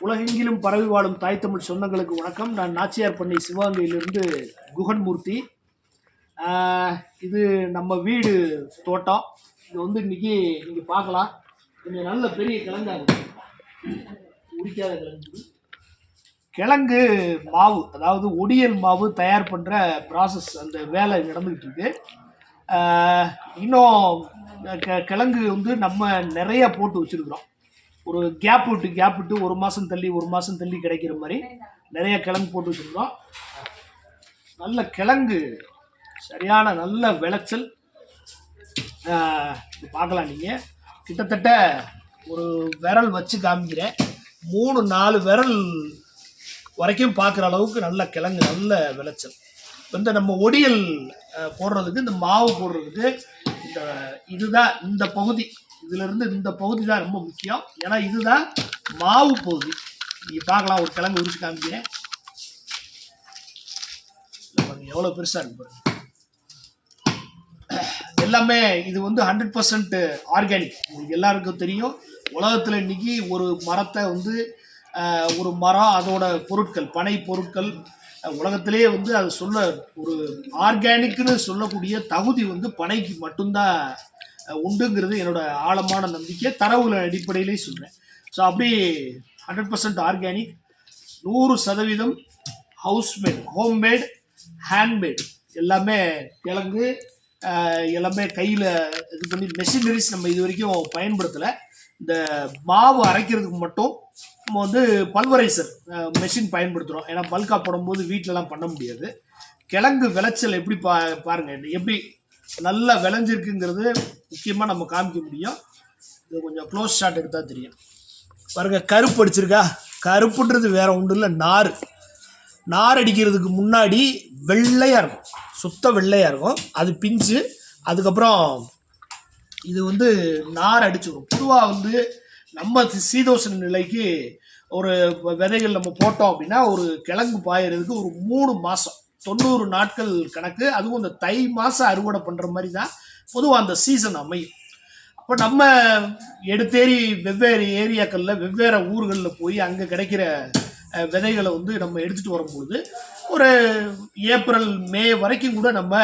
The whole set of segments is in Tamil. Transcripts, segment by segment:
உலகெங்கிலும் பரவி வாழும் தாய் தமிழ் சொந்தங்களுக்கு வணக்கம். நான் நாச்சியார் பண்ணி சிவகங்கையிலிருந்து குகன்மூர்த்தி. இது நம்ம வீடு தோட்டம். இது வந்து இன்னைக்கு நீங்கள் பார்க்கலாம். கொஞ்சம் நல்ல பெரிய கிழங்கா உரிக்காத கிழங்கு. கிழங்கு மாவு அதாவது ஒடியல் மாவு தயார் பண்ணுற ப்ராசஸ் அந்த வேலை நடந்துக்கிட்டு இருக்கு. இன்னும் கெ- கிழங்கு வந்து நம்ம நிறைய போட்டு வச்சிருக்கிறோம். ஒரு கேப் விட்டு கேப் விட்டு ஒரு மாதம் தள்ளி ஒரு மாதம் தள்ளி கிடைக்கிற மாதிரி நிறைய கிழங்கு போட்டு வச்சுருந்தோம் நல்ல கிழங்கு சரியான நல்ல விளைச்சல். பார்க்கலாம் நீங்கள் கிட்டத்தட்ட ஒரு விரல் வச்சு காமிக்கிறேன். மூணு நாலு விரல் வரைக்கும் பார்க்குற அளவுக்கு நல்ல கிழங்கு நல்ல விளைச்சல். வந்து நம்ம ஒடியல் போடுறதுக்கு இந்த மாவு போடுறதுக்கு இந்த இதுதான் இந்த பகுதி. இதுல இருந்து இந்த பகுதி தான் ரொம்ப முக்கியம். ஏன்னா இதுதான் மாவு பகுதி. நீங்க பார்க்கலாம் ஒரு கிழங்கு உரிச்சு காமிக்கிறேன். பாருங்க எவ்வளோ பெருசா இருக்கு பாருங்க. எல்லாமே இது வந்து ஹண்ட்ரட் பர்சன்ட் ஆர்கானிக் உங்களுக்கு எல்லாருக்கும் தெரியும். உலகத்தில் இன்னைக்கு ஒரு மரத்தை வந்து ஒரு மரம் அதோட பொருட்கள் பனை பொருட்கள் உலகத்திலேயே வந்து அது சொல்ல ஒரு ஆர்கானிக்னு சொல்லக்கூடிய தகுதி வந்து பனைக்கு மட்டும்தான் உண்டுங்கிறது என்னோட ஆழமான நம்பிக்கை தரவுகள் அடிப்படையிலே சொல்கிறேன் ஸோ அப்படி ஹண்ட்ரட் பர்சன்ட் ஆர்கானிக் நூறு சதவீதம் ஹவுஸ்மேட் ஹோம்மேட் ஹேண்ட்மேட் எல்லாமே கிழங்கு எல்லாமே கையில் இது பண்ணி மெஷினரிஸ் நம்ம இது வரைக்கும் பயன்படுத்தலை. இந்த மாவு அரைக்கிறதுக்கு மட்டும் நம்ம வந்து பல்வரைசர் மெஷின் பயன்படுத்துகிறோம் ஏன்னா பல்கா போடும்போது வீட்டிலலாம் பண்ண முடியாது. கிழங்கு விளைச்சல் எப்படி பா பாருங்கள் எப்படி நல்லா விளைஞ்சிருக்குங்கிறது முக்கியமாக நம்ம காமிக்க முடியும். இது கொஞ்சம் க்ளோஸ் ஷாட் எடுத்தால் தெரியும். பாருங்க கருப்பு அடிச்சிருக்கா? கருப்புன்றது வேற ஒன்றும் இல்லை நார் நார் அடிக்கிறதுக்கு முன்னாடி வெள்ளையாக இருக்கும். சுத்த வெள்ளையாக இருக்கும். அது பிஞ்சு அதுக்கப்புறம் இது வந்து நார் அடிச்சிடும் பொதுவாக வந்து நம்ம சி- நிலைக்கு ஒரு வ- விதைகள் நம்ம போட்டோம் அப்படின்னா ஒரு கிழங்கு பாயறதுக்கு ஒரு மூணு மாதம் தொண்ணூறு நாட்கள் கணக்கு. அதுவும் இந்த தை மாதம் அறுவடை பண்ணுற மாதிரி தான் பொதுவாக அந்த சீசன் அமையும். அப்போ நம்ம எடுத்தேறி வெவ்வேறு ஏரியாக்களில் வெவ்வேறு ஊர்களில் போய் அங்கே கிடைக்கிற விதைகளை வந்து நம்ம எடுத்துகிட்டு வரும்பொழுது ஒரு ஏப்ரல் மே வரைக்கும் கூட நம்ம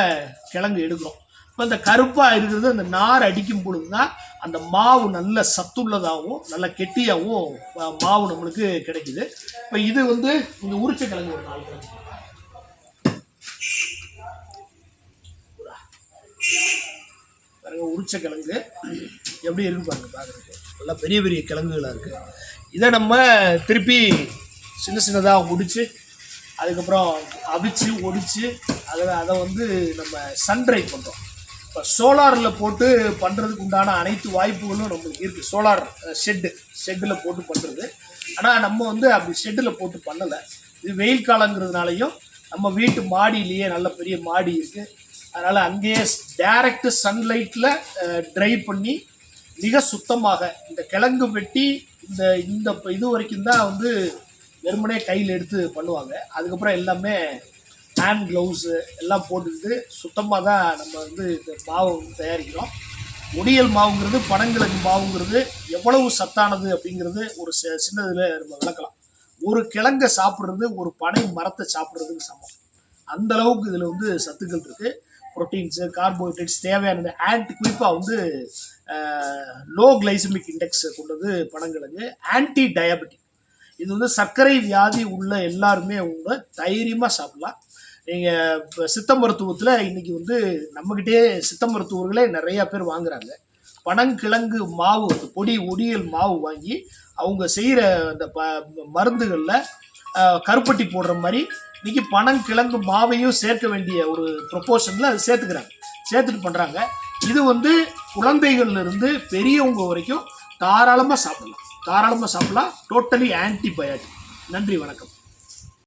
கிழங்கு எடுக்கிறோம். இப்போ அந்த கருப்பாக இருக்கிறது அந்த நார் அடிக்கும் பொழுது தான் அந்த மாவு நல்ல சத்துள்ளதாகவும் நல்ல கெட்டியாகவும் மாவு நம்மளுக்கு கிடைக்குது. இப்போ இது வந்து இந்த உரிச்ச கிழங்கு ஒரு நாலு கிழங்கு. பாருங்க உரிச்ச கிழங்கு. எப்படி இருக்கு பாருங்க பார்க்குறதுக்கு நல்லா பெரிய பெரிய கிழங்குகளாக இருக்குது இதை நம்ம திருப்பி சின்ன சின்னதாக ஒடிச்சு அதுக்கப்புறம் அவிச்சு ஒடிச்சு அதை அதை வந்து நம்ம சன்ட்ரை பண்ணுறோம் இப்போ சோலாரில் போட்டு பண்ணுறதுக்கு உண்டான அனைத்து வாய்ப்புகளும் நம்மளுக்கு இருக்குது சோலார் ஷெட்டு ஷெட்டில் போட்டு பண்ணுறது ஆனால் நம்ம வந்து அப்படி ஷெட்டில் போட்டு பண்ணலை. இது வெயில் காலங்கிறதுனாலையும் நம்ம வீட்டு மாடியிலேயே நல்ல பெரிய மாடி இருக்குது அதனால் அங்கேயே டைரக்ட் சன்லைட்டில் ட்ரை பண்ணி மிக சுத்தமாக இந்த கிழங்கு வெட்டி இந்த இந்த இது வரைக்கும் தான் வந்து வெறுமனே கையில் எடுத்து பண்ணுவாங்க. அதுக்கப்புறம் எல்லாமே ஹேண்ட் க்ளவுஸு எல்லாம் போட்டுக்கிட்டு சுத்தமாக தான் நம்ம வந்து இந்த மாவு வந்து தயாரிக்கிறோம். முடியல் மாவுங்கிறது பனங்கிழங்கு மாவுங்கிறது எவ்வளவு சத்தானது அப்படிங்கிறது ஒரு ச சின்னதில் நம்ம விளக்கலாம். ஒரு கிழங்கை சாப்பிட்றது ஒரு பனை மரத்தை சாப்பிட்றதுக்கு சமம். அந்த அளவுக்கு இதில் வந்து சத்துக்கள் இருக்குது ப்ரோட்டீன்ஸு கார்போஹைட்ரேட்ஸ் தேவையானது. ஆன்டி குறிப்பாக வந்து லோ கிளைசமிக் இண்டெக்ஸ் கொண்டது பனங்கிழங்கு ஆன்டி டயபெட்டிக் இது வந்து சர்க்கரை வியாதி உள்ள எல்லாருமே அவங்க தைரியமாக சாப்பிடலாம். நீங்கள் இப்போ சித்த மருத்துவத்தில் இன்றைக்கி வந்து நம்மக்கிட்டே சித்த மருத்துவர்களே நிறையா பேர் வாங்குறாங்க. பனங்கிழங்கு மாவு பொடி ஒடியல் மாவு வாங்கி அவங்க செய்கிற அந்த ப மருந்துகளில் கருப்பட்டி போடுற மாதிரி இன்னைக்கு பனங்கிழங்கு மாவையும் சேர்க்க வேண்டிய ஒரு ப்ரொப்போஷனில் அது சேர்த்துக்கிறாங்க. சேர்த்துட்டு பண்ணுறாங்க இது வந்து குழந்தைகள்லேருந்து பெரியவங்க வரைக்கும் தாராளமாக சாப்பிடலாம். தாராளமாக சாப்பிடலாம். டோட்டலி ஆன்டிபயாட்டிக் நன்றி வணக்கம்.